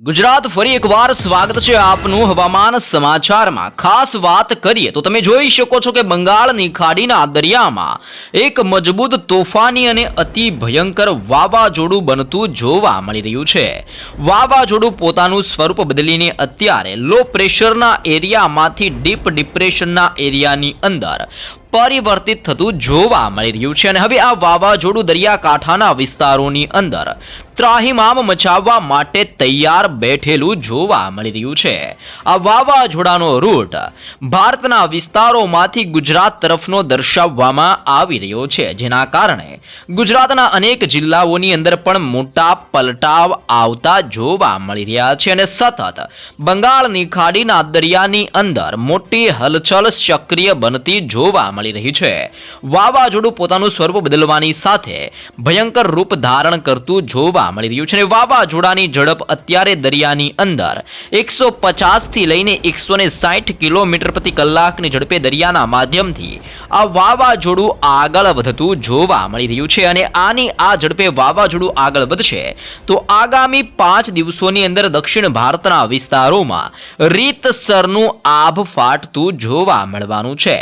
ગુજરાત ફરી એકવાર સ્વાગત છે આપનું હવામાન સમાચારમાં. ખાસ વાત કરીએ તો તમે જોઈ શકો છો કે બંગાળની ખાડીના દરિયામાં એક મજબૂત તોફાની અને અતિ ભયંકર વાવાઝોડું બનતું જોવા મળી રહ્યું છે. વાવાઝોડું પોતાનું સ્વરૂપ બદલીને અત્યારે લો પ્રેશરના એરિયામાંથી ડીપ ડિપ્રેશનના એરિયાની અંદર પરિવર્તિત થતું જોવા મળી રહ્યું છે અને હવે આ વાવાઝોડું દરિયાકાંઠાના વિસ્તારોની અંદર ત્રાહિમામ મચાવવા માટે તૈયાર બેઠેલું જોવા મળી રહ્યું છે. આ વાવાઝોડાનો રૂટ ભારતના વિસ્તારોમાંથી ગુજરાત તરફનો દર્શાવવામાં આવી રહ્યો છે, જેના કારણે ગુજરાતના અનેક જિલ્લાઓની અંદર પણ મોટા પલટાવ આવતા જોવા મળી રહ્યા છે અને સતત બંગાળની ખાડીના દરિયાની અંદર મોટી હલચલ સક્રિય બનતી જોવા મળી રહી છે. વાવાઝોડું પોતાનું સ્વરૂપ બદલવાની સાથે ભયંકર રૂપ ધારણ કરતું જોવા મળી રહ્યું છે. અને વાવાઝોડાની ઝડપ અત્યારે દરિયાની અંદર એકસો પચાસથી લઈને એકસો કિલોમીટર પ્રતિ કલાકની ઝડપે દરિયાના માધ્યમથી આ વાવાઝોડું આગળ વધતું જોવા મળી રહ્યું છે. અને આની આ ઝડપે વાવાઝોડું આગળ વધશે તો આગામી પાંચ દિવસોની અંદર દક્ષિણ ભારતના વિસ્તારોમાં રીતસરનું આભ ફાટતું જોવા મળવાનું છે.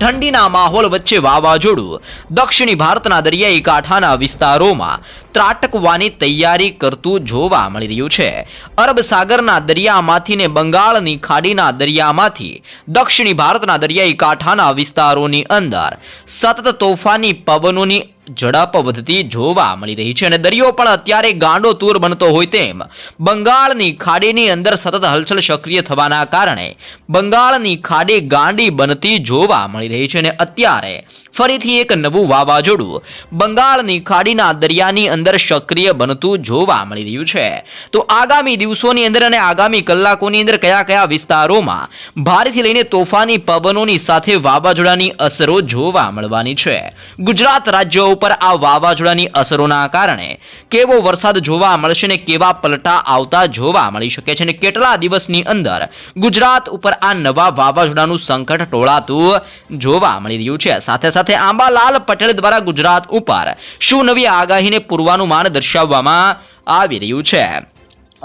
ઠંડીના માહોલ વચ્ચે વાવાઝોડું. દક્ષિણી ભારતના દરિયાઈ કાંઠાના વિસ્તારોમાં ત્રાટકવાની તૈયારી કરતું જોવા મળી રહ્યું છે. અરબ સાગરના દરિયામાંથી ને બંગાળની ખાડીના દરિયામાંથી દક્ષિણી ભારતના દરિયાઈ કાંઠાના વિસ્તારોની અંદર સતત તોફાની પવનોની ઝડપ વધતી જોવા મળી રહી છે અને દરિયો પણ અત્યારે ગાંડો તૂર બનતો હોય તેમ. બંગાળની ખાડીની અંદર સતત હલચલ સક્રિય થવાના કારણે બંગાળની ખાડી ગાંડી બનતી જોવા મળી રહી છે અને અત્યારે ફરીથી એક નવું વાવાઝોડું બંગાળની ખાડીના દરિયાની અંદર સક્રિય બનતું જોવા મળી રહ્યું છે. તો આગામી દિવસોની અંદર અને આગામી કલાકોની અંદર કયા કયા વિસ્તારોમાં ભારેથી લઈને તોફાની પવનોની સાથે વાવાઝોડાની અસરો જોવા મળવાની છે. ગુજરાત રાજ્ય ઉપર આ વાવાઝોડાની અસરોના કારણે કેવો વરસાદ જોવા મળશે ને કેવા પલટા આવતા જોવા મળી શકે છે અને કેટલા દિવસની અંદર ગુજરાત ઉપર આ નવા વાવાઝોડાનું સંકટ ટોળાતું જોવા મળી રહ્યું છે. સાથે સાથે આંબાલાલ પટેલ દ્વારા ગુજરાત ઉપર શું નવી આગાહીને પૂર્વાનુમાન દર્શાવવામાં આવી રહ્યું છે?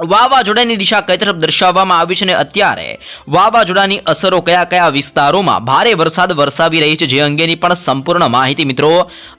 વાવાઝોડાની દિશા કઈ તરફ દર્શાવવામાં આવી છે અને અત્યારે વાવાઝોડાની અસરો કયા કયા વિસ્તારોમાં ભારે વરસાદ વરસાવી રહી છે જે અંગેની પણ સંપૂર્ણ માહિતી મિત્રો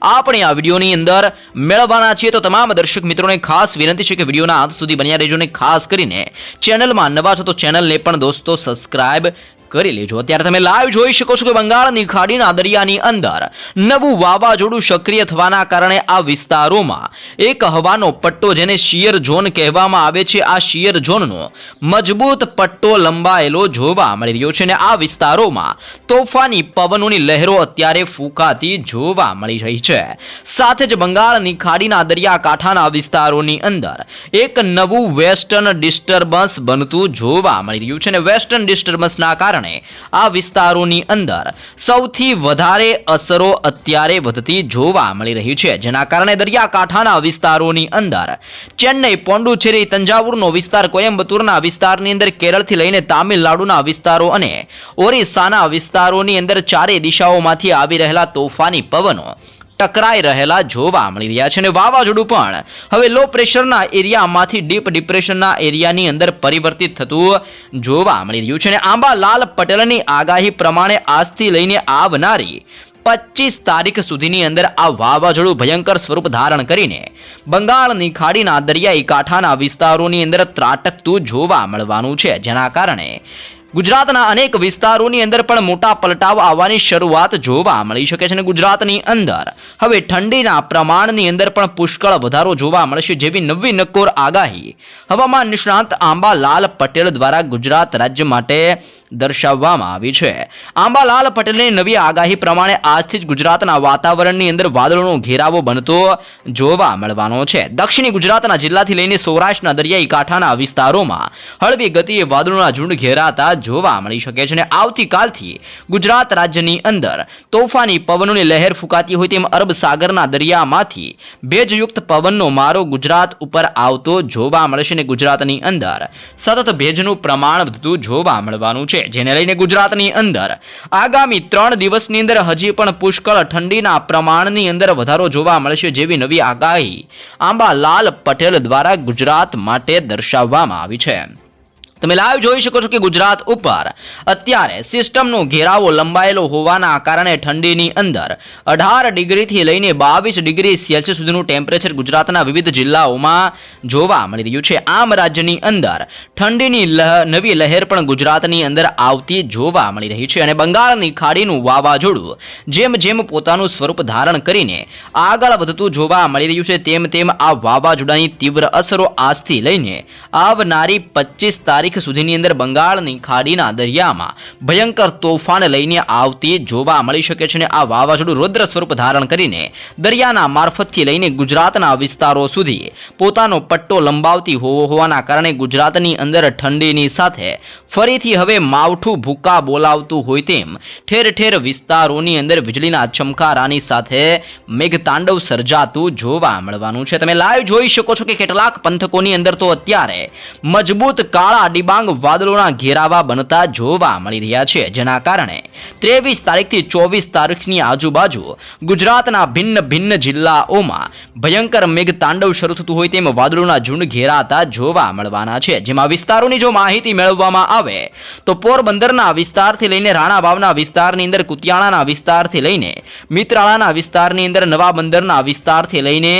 આપણે આ વિડીયોની અંદર મેળવવાના છીએ. તો તમામ દર્શક મિત્રોને ખાસ વિનંતી છે કે વિડીયોના અંત સુધી બન્યા રહેજો અને ખાસ કરીને ચેનલમાં નવા છો તો ચેનલને પણ દોસ્તો સબસ્ક્રાઇબ કરી લેજો. અત્યારે તમે લાઈવ જોઈ શકો છો કે બંગાળની ખાડીના દરિયાની અંદર નવું વાવાઝોડું સક્રિય થવાના કારણે આ વિસ્તારોમાં એક હવાનો પટ્ટો જેને શિયર ઝોન કહેવામાં આવે છે, આ શિયર ઝોનનો મજબૂત પટ્ટો લંબાયેલો જોવા મળી રહ્યો છે અને આ વિસ્તારોમાં તોફાની પવનોની લહેરો અત્યારે ફૂંકાતી જોવા મળી રહી છે. સાથે જ બંગાળની ખાડીના દરિયાકાંઠાના વિસ્તારોની અંદર એક નવું વેસ્ટર્ન ડિસ્ટર્બન્સ બનતું જોવા મળી રહ્યું છે અને વેસ્ટર્ન ડિસ્ટર્બન્સના કારણે આ વિસ્તારોની અંદર સૌથી વધારે અસરો અત્યારે વધતી જોવા મળી રહી છે. જેના કારણે દરિયાકાંઠાના વિસ્તારોની અંદર ચેન્નઈ, પોંડુચેરી, તંજાવુરનો વિસ્તાર કોયમ્બતુરના વિસ્તારની અંદર, કેરળથી લઈને તામિલનાડુના વિસ્તારો અને ઓરિસ્સાના વિસ્તારોની અંદર ચારે દિશાઓમાંથી આવી રહેલા તોફાની પવનો ટકરાઈ રહેલા જોવા મળી રહ્યા છે અને વાવાઝોડું પણ. હવે લો પ્રેશરના એરિયામાંથી ડીપ ડિપ્રેશનના એરિયાની અંદર પરિવર્તિત થતું જોવા મળી રહ્યું છે અને આંબાલાલ પટેલની આગાહી પ્રમાણે આજથી લઈને આવનારી પચીસ તારીખ સુધીની અંદર આ વાવાઝોડું ભયંકર સ્વરૂપ ધારણ કરીને બંગાળની ખાડીના દરિયાઈ કાંઠાના વિસ્તારોની અંદર ત્રાટકતું જોવા મળવાનું છે, જેના કારણે ગુજરાતના અનેક વિસ્તારોની અંદર પણ મોટા પલટાવ આવવાની શરૂઆત જોવા મળી શકે છે અને ગુજરાતની અંદર હવે ઠંડીના પ્રમાણની અંદર પણ પુષ્કળ વધારો જોવા મળશે જેવી નવી નક્કોર આગાહી. હવામાન નિષ્ણાંત આંબાલાલ પટેલ દ્વારા ગુજરાત રાજ્ય માટે દર્શાવવામાં આવી છે. આંબાલાલ પટેલની નવી આગાહી પ્રમાણે આજથી જ ગુજરાતના વાતાવરણની અંદર વાદળોનો ઘેરાવો બનતો જોવા મળવાનો છે. દક્ષિણી ગુજરાતના જિલ્લાથી લઈને સૌરાષ્ટ્રના દરિયાઈ કાંઠાના વિસ્તારોમાં હળવી ગતિએ વાદળોના ઝુંડ ઘેરાતા જોવા મળી શકે છે અને આવતીકાલથી ગુજરાત રાજ્યની અંદર તોફાની પવનોની લહેર ફૂંકાતી હોય તેમ અરબ સાગરના દરિયામાંથી ભેજયુક્ત પવનનો મારો ગુજરાત ઉપર આવતો જોવા મળશે અને ગુજરાતની અંદર સતત ભેજનું પ્રમાણ વધતું જોવા મળવાનું છે. જેને લઈને ગુજરાતની અંદર આગામી ત્રણ દિવસની અંદર હજી પણ પુષ્કળ ઠંડીના પ્રમાણની અંદર વધારો જોવા મળશે જેવી નવી આગાહી આંબાલાલ પટેલ દ્વારા ગુજરાત માટે દર્શાવવામાં આવી છે. તમે લાઈવ જોઈ શકો છો કે ગુજરાત ઉપર અત્યારે સિસ્ટમનો ઘેરાવો લંબાયેલો હોવાના કારણે ઠંડીની અંદર અઢાર ડિગ્રીથી લઈને બાવીસ ડિગ્રી સેલ્સિયસ સુધીનું ટેમ્પરેચર ગુજરાતના વિવિધ જિલ્લાઓમાં જોવા મળી રહ્યું છે. આમ રાજ્યની અંદર ઠંડીની નવી લહેર પણ ગુજરાતની અંદર આવતી જોવા મળી રહી છે અને બંગાળની ખાડીનું વાવાઝોડું જેમ જેમ પોતાનું સ્વરૂપ ધારણ કરીને આગળ વધતું જોવા મળી રહ્યું છે, તેમ તેમ આ વાવાઝોડાની તીવ્ર અસરો આજથી લઈને આવનારી પચીસ તારીખ સુધીની અંદર બંગાળની ખાડીના દરિયામાં ભયંકર તોફાન લઈને આવતી જોવા મળી શકે છે અને આ વાવાઝોડું રુદ્ર સ્વરૂપ ધારણ કરીને દરિયાના મારફતથી લઈને ગુજરાતના વિસ્તારો સુધી પોતાનો પટ્ટો લંબાવતી હોવો હોવાના કારણે ગુજરાતની અંદર ઠંડીની સાથે ફરીથી હવે માવઠું ભૂકા બોલાવતું હોય તેમ ઠેર ઠેર વિસ્તારોની અંદર વીજળીના ચમકારાની સાથે મેઘતાંડવ સર્જાતું જોવા મળવાનું છે. તમે લાઈવ જોઈ શકો છો કે કેટલાક પંથકોની અંદર તો અત્યારે મજબૂત કાળા ડિબાંગ વાદળોના ઘેરાવા બનતા જોવા મળી રહ્યા છે, જેના કારણે ત્રેવીસ તારીખથી ચોવીસ તારીખની આજુબાજુ ગુજરાતના ભિન્ન ભિન્ન જિલ્લાઓમાં ભયંકર મેઘ તાંડવ શરૂ થતું હોય તેમ વાદળોના ઝુંડ ઘેરાતા જોવા મળવાના છે. જેમાં વિસ્તારોની જો માહિતી મેળવવામાં આવે, તો પોરબંદરના વિસ્તારથી લઈને રાણાવાવના વિસ્તારની અંદર, કુતિયાણાના વિસ્તારથી લઈને મિત્રાળાના વિસ્તારની અંદર નવા બંદરના વિસ્તારથી લઈને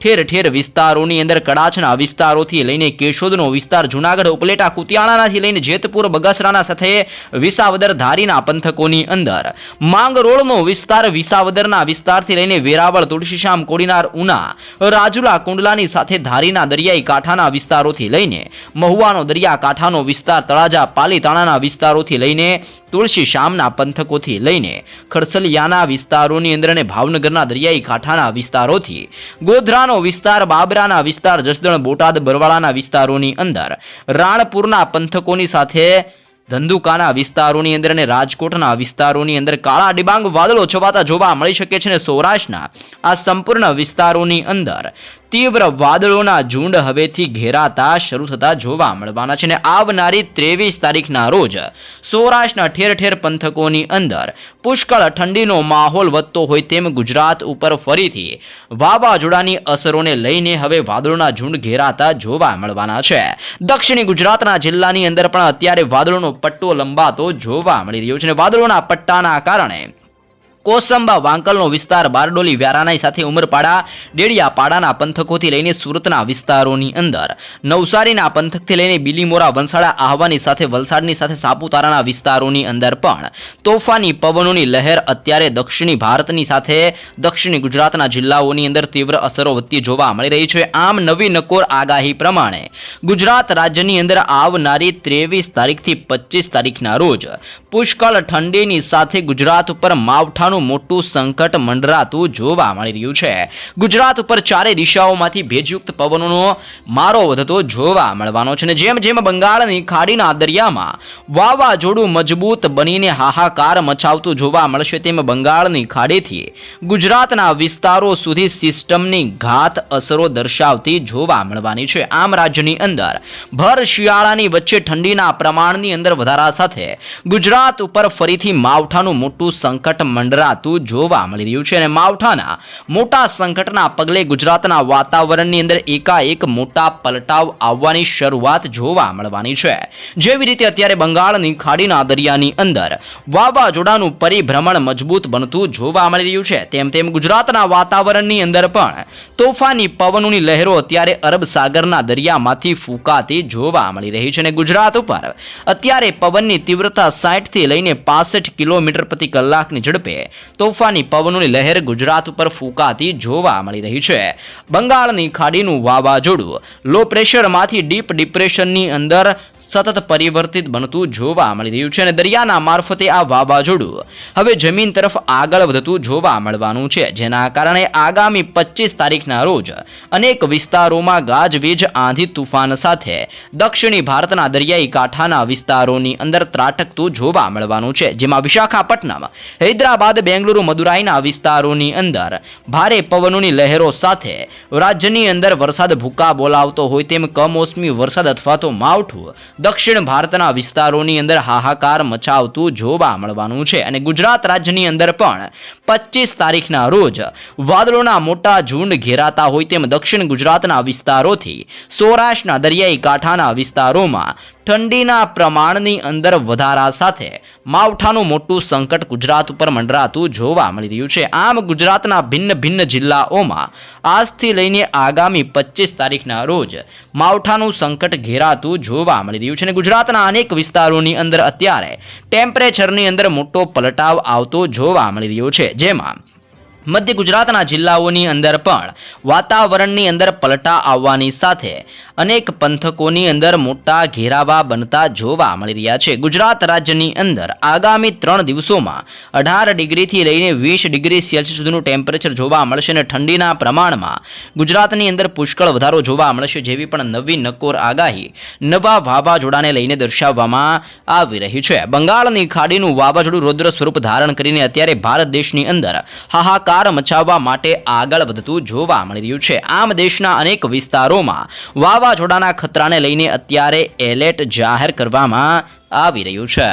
ઠેર ઠેર વિસ્તારોની અંદર કડાચના વિસ્તારોથી લઈને કેશોદનો વિસ્તાર, જુનાગઢ, ઉપલેટા કુતિયાણાથી લઈને જેતપુર, બગસરાના સાથે વિસાવદર ધારીના પંથકોની અંદર. માંગરોળનો વિસ્તાર, વિસાવદરના વિસ્તારથી લઈને વેરાવળ, તુલસીશ્યામ, કોડીનાર, ઉના, રાજુલા, કુંડલાની સાથે ધારીના દરિયાઈ કાંઠાના વિસ્તારોથી લઈને મહુવાનો દરિયા કાંઠાનો વિસ્તાર, તળાજા, પાલીતાણાના વિસ્તારોથી લઈને તુલસી શ્યામના પંથકોથી લઈને ખડસલિયાના વિસ્તારોની અંદર અને ભાવનગરના દરિયાઈ કાંઠાના વિસ્તારોથી, ગોધરાનો વિસ્તાર, બાબરાના વિસ્તાર, જસદણ, બોટાદ, બરવાળાના વિસ્તારોની અંદર, રાણપુરના પંથકોની સાથે, ધંધુકાના વિસ્તારોની અંદર અને રાજકોટના વિસ્તારોની અંદર કાળા ડિબાંગ વાદળો છવાતા જોવા મળી શકે છે અને સૌરાષ્ટ્રના આ સંપૂર્ણ વિસ્તારોની અંદર તીવ્ર વાદળોના ઝુંડ હવેથી ઘેરાતા શરૂ થતા જોવા મળવાના છે અને આવનારી ત્રેવીસ તારીખના રોજ સૌરાષ્ટ્રના ઠેર ઠેર પંથકોની અંદર પુષ્કળ ઠંડીનો માહોલ વધતો હોય તેમ ગુજરાત ઉપર ફરીથી વાવાઝોડાની અસરોને લઈને હવે વાદળોના ઝુંડ ઘેરાતા જોવા મળવાના છે. દક્ષિણ ગુજરાતના જિલ્લાની અંદર પણ અત્યારે વાદળોનો પટ્ટો લંબાતો જોવા મળી રહ્યો છે અને વાદળોના પટ્ટાના કારણે કોસંબા વાંકલનો વિસ્તાર બારડોલી વ્યારાનાઈ સાથે ઉમરપાડા, ડેડિયાપાડાના પંથકોથી લઈને સુરતના વિસ્તારોની અંદર. નવસારીના પંથકથી લઈને બિલીમોરા વલસાડા આહવાની સાથે, વલસાડની સાથે સાપુતારાના વિસ્તારોની અંદર પણ તોફાની પવનોની લહેર અત્યારે દક્ષિણી ભારતની સાથે દક્ષિણી ગુજરાતના જિલ્લાઓની અંદર તીવ્ર અસરો વધતી જોવા મળી રહી છે. આમ નવી નકોર આગાહી પ્રમાણે ગુજરાત રાજ્યની અંદર આવનારી ત્રેવીસ તારીખથી પચીસ તારીખના રોજ પુષ્કળ ઠંડીની સાથે ગુજરાત ઉપર માવઠાનું મોટું સંકટ મંડરાતું જોવા મળી રહ્યું છે. ગુજરાત ઉપર ચારે દિશાઓમાંથી ભેજયુક્ત પવનોનો મારો વધતો જોવા મળવાનો છે અને જેમ જેમ બંગાળની ખાડીના દરિયામાં વાવાઝોડું મજબૂત બનીને હાહાકાર મચાવતું જોવા મળશે તેમ બંગાળની ખાડીથી ગુજરાતના વિસ્તારો સુધી સિસ્ટમની ઘાત અસરો દર્શાવતી જોવા મળવાની છે. આમ રાજ્યની અંદર ભર શિયાળાની વચ્ચે ઠંડીના પ્રમાણની અંદર વધારા સાથે ગુજરાત ઉપર ફરીથી માવઠાનું મોટું સંકટ મંડરાતું જોવા મળી રહ્યું છે અને માવઠાના મોટા સંકટના પગલે ગુજરાતના વાતાવરણની અંદર એકાએક મોટા પલટાવ આવવાની શરૂઆત જોવા મળવાની છે. જેવી રીતે અત્યારે બંગાળની ખાડીના દરિયાની અંદર વાવાઝોડાનું પરિભ્રમણ મજબૂત બનતું જોવા મળી રહ્યું છે. તેમ તેમ ગુજરાતના વાતાવરણની અંદર પણ તોફાની પવનોની લહેરો અત્યારે અરબ સાગરના દરિયામાંથી ફૂંકાતી જોવા મળી રહી છે અને ગુજરાત ઉપર અત્યારે પવનની તીવ્રતા સાઠથી લઈને પાસઠ કિલોમીટર પ્રતિ કલાકની ઝડપે તોફાની પવનોની લહેર ગુજરાત ઉપર ફૂંકાતી જોવા મળી રહી છે. બંગાળની ખાડીનું વાવાઝોડું લો પ્રેશરમાંથી ડીપ ડિપ્રેશનની અંદર સતત પરિવર્તિત બનતું જોવા મળી રહ્યું છે અને દરિયાના મારફતે આ વાવાઝોડું હવે જમીન તરફ આગળ વધતું જોવા મળવાનું છે. જેના કારણે આગામી પચીસ તારીખના રોજ અનેક વિસ્તારોમાં ગાજવીજ, આંધી તુફાન સાથે દક્ષિણી ભારતના દરિયાઈ કાંઠાના વિસ્તારોની અંદર ત્રાટકતું જોવા મળવાનું છે. જેમાં વિશાખાપટ્ટનમ, હૈદરાબાદ, બેંગલુરુ, મદુરાઈના વિસ્તારોની અંદર ભારે પવનોની લહેરો સાથે રાજ્યની અંદર વરસાદ ભૂકા બોલાવતો હોય તેમ કમોસમી વરસાદ અથવા તો માવઠું દક્ષિણ ભારતના વિસ્તારોની અંદર હાહાકાર મચાવતું જોવા મળવાનું છે અને ગુજરાત રાજ્યની અંદર પણ પચીસ તારીખના રોજ વાદળોના મોટા ઝુંડ ઘેરાતા હોય તેમ દક્ષિણ ગુજરાતના વિસ્તારોથી સૌરાષ્ટ્રના દરિયાઈ કાંઠાના વિસ્તારોમાં ઠંડીના પ્રમાણની અંદર વધારા સાથે માવઠાનું મોટું સંકટ ગુજરાત ઉપર મંડરાતું જોવા મળી રહ્યું છે. આમ ગુજરાતના ભિન્ન ભિન્ન જિલ્લાઓમાં આજથી લઈને આગામી પચીસ તારીખના રોજ માવઠાનું સંકટ ઘેરાતું જોવા મળી રહ્યું છે અને ગુજરાતના અનેક વિસ્તારોની અંદર અત્યારે ટેમ્પરેચરની અંદર મોટો પલટાવ આવતો જોવા મળી રહ્યો છે. જેમાં મધ્ય ગુજરાતના જિલ્લાઓની અંદર પણ વાતાવરણની અંદર પલટા આવવાની સાથે અનેક પંથકોની અંદર મોટા ઘેરાવા બનતા જોવા મળી રહ્યા છે. ગુજરાત રાજ્યની અંદર આગામી ત્રણ દિવસોમાં અઢાર ડિગ્રીથી લઈને વીસ ડિગ્રી સેલ્સિયસ સુધીનું ટેમ્પરેચર જોવા મળશે અને ઠંડીના પ્રમાણમાં ગુજરાતની અંદર પુષ્કળ વધારો જોવા મળશે જેવી પણ નવી નકોર આગાહી નવા વાવાઝોડાને લઈને દર્શાવવામાં આવી રહી છે. બંગાળની ખાડીનું વાવાઝોડું રૌદ્ર સ્વરૂપ ધારણ કરીને અત્યારે ભારત દેશની અંદર હાહાકાર મચાવવા માટે આગળ વધતું જોવા મળી રહ્યું છે. આમ દેશના અનેક વિસ્તારોમાં વાવાઝોડાના ખતરાને લઈને અત્યારે એલર્ટ જાહેર કરવામાં આવી રહ્યું છે.